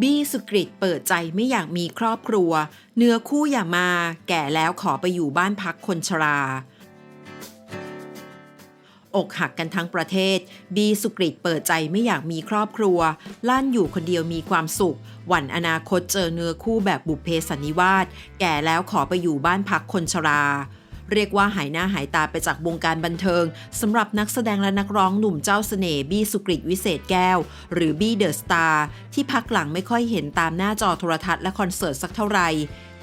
บี้สุกริตเปิดใจไม่อยากมีครอบครัว เนื้อคู่อย่ามา แก่แล้วขอไปอยู่บ้านพักคนชรา อกหักกันทั้งประเทศ บีสุกริตเปิดใจไม่อยากมีครอบครัวลั่นอยู่คนเดียวมีความสุข หวั่นอนาคตเจอเนื้อคู่แบบบุพเพสันนิวาสแก่แล้วขอไปอยู่บ้านพักคนชรา เรียกว่าหายหน้าหายตาไปจากวงการบันเทิงสำหรับนักแสดงและนักร้องหนุ่มเจ้าเสน่ห์บี้สุกริตวิเศษแก้ว หรือบี้เดอะสตาร์ที่พักหลังไม่ค่อยเห็นตามหน้าจอโทรทัศน์และคอนเสิร์ตสักเท่าไหร่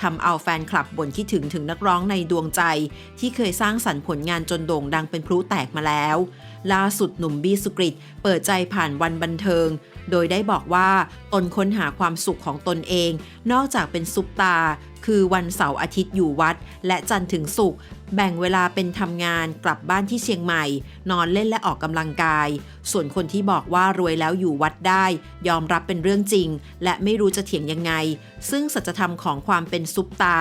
ทำเอาแฟนคลับบ่นคิดถึงถึงนักร้องในดวงใจ ที่เคยสร้างสรรค์ผลงานจนโด่งดังเป็นพลุแตกมาแล้ว ล่าสุดหนุ่มบี้สุกริตเปิดใจผ่านวันบันเทิง โดยได้บอกว่าตนค้นหาความสุขของตนเอง นอกจากเป็นซุปตา คือวันเสาร์อาทิตย์อยู่วัด และจันทร์ถึงศุกร์แบ่งเวลาเป็นทำงานกลับบ้านที่เชียงใหม่ นอนเล่นและออกกำลังกาย ส่วนคนที่บอกว่ารวยแล้วอยู่วัดได้ ยอมรับเป็นเรื่องจริง และไม่รู้จะเถียงยังไง ซึ่งสัจธรรมของความเป็นซุปตา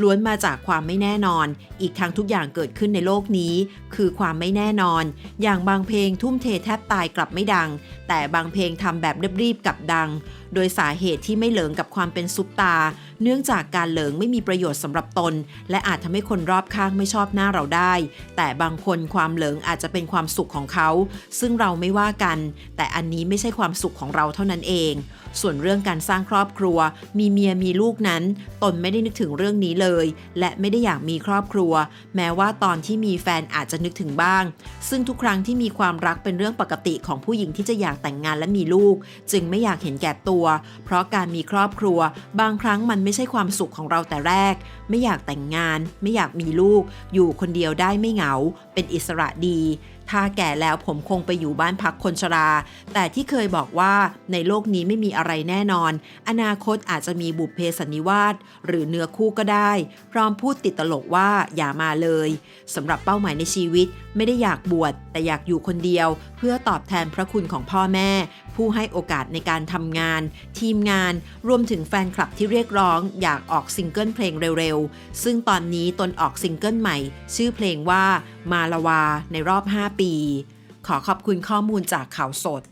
ล้วนมาจากความไม่แน่นอน อีกทั้งทุกอย่างเกิดขึ้นในโลกนี้ คือความไม่แน่นอน อย่างบางเพลงทุ่มเทแทบตายกลับไม่ดัง แต่บางเพลงทำแบบรีบๆกลับดัง โดยสาเหตุที่ไม่เหลิงกับความเป็นซุปตา เนื่องจากการเหลิงไม่มีประโยชน์สำหรับตน และอาจทำให้คนรอบข้างไม่ชอบหน้าเราได้ แต่บางคนความเหลิงอาจจะเป็นความสุขของเขา ซึ่งเราไม่ว่ากัน แต่อันนี้ไม่ใช่ความสุขของเราเท่านั้นเอง ส่วนเรื่องการสร้างครอบครัว มีเมียมีลูกนั้น ตนไม่ได้นึกถึงเรื่องนี้เลย และไม่ได้อยากมีครอบครัว แม้ว่าตอนที่มีแฟนอาจจะนึกถึงบ้าง ซึ่งทุกครั้งที่มีความรักเป็นเรื่องปกติของผู้หญิงที่จะอยากแต่งงานและมีลูก จึงไม่อยากเห็นแก่ตัว เพราะการมีครอบครัว บางครั้งมันไม่ใช่ความสุขของเราแต่แรก ไม่อยากแต่งงาน ไม่อยากมีลูกอยู่คนเดียวได้ไม่เหงา เป็นอิสระดี ถ้าแก่แล้วผมคงไปอยู่บ้านพักคนชรา แต่ที่เคยบอกว่าในโลกนี้ไม่มีอะไรแน่นอน อนาคตอาจจะมีบุพเพสันนิวาสหรือเนื้อคู่ก็ได้ พร้อมพูดติดตลกว่าอย่ามาเลยสำหรับเป้าหมายในชีวิต ไม่ได้อยากบวชแต่อยากอยู่คนเดียว เพื่อตอบแทนพระคุณของพ่อแม่ ผู้ให้โอกาสในการทำงาน ทีมงาน รวมถึงแฟนคลับที่เรียกร้อง อยากออกซิงเกิลเพลงเร็วๆ ซึ่งตอนนี้ตนออกซิงเกิลใหม่ ชื่อเพลงว่ามาลาวาในรอบ 5ปี ขอขอบคุณข้อมูลจากข่าวสด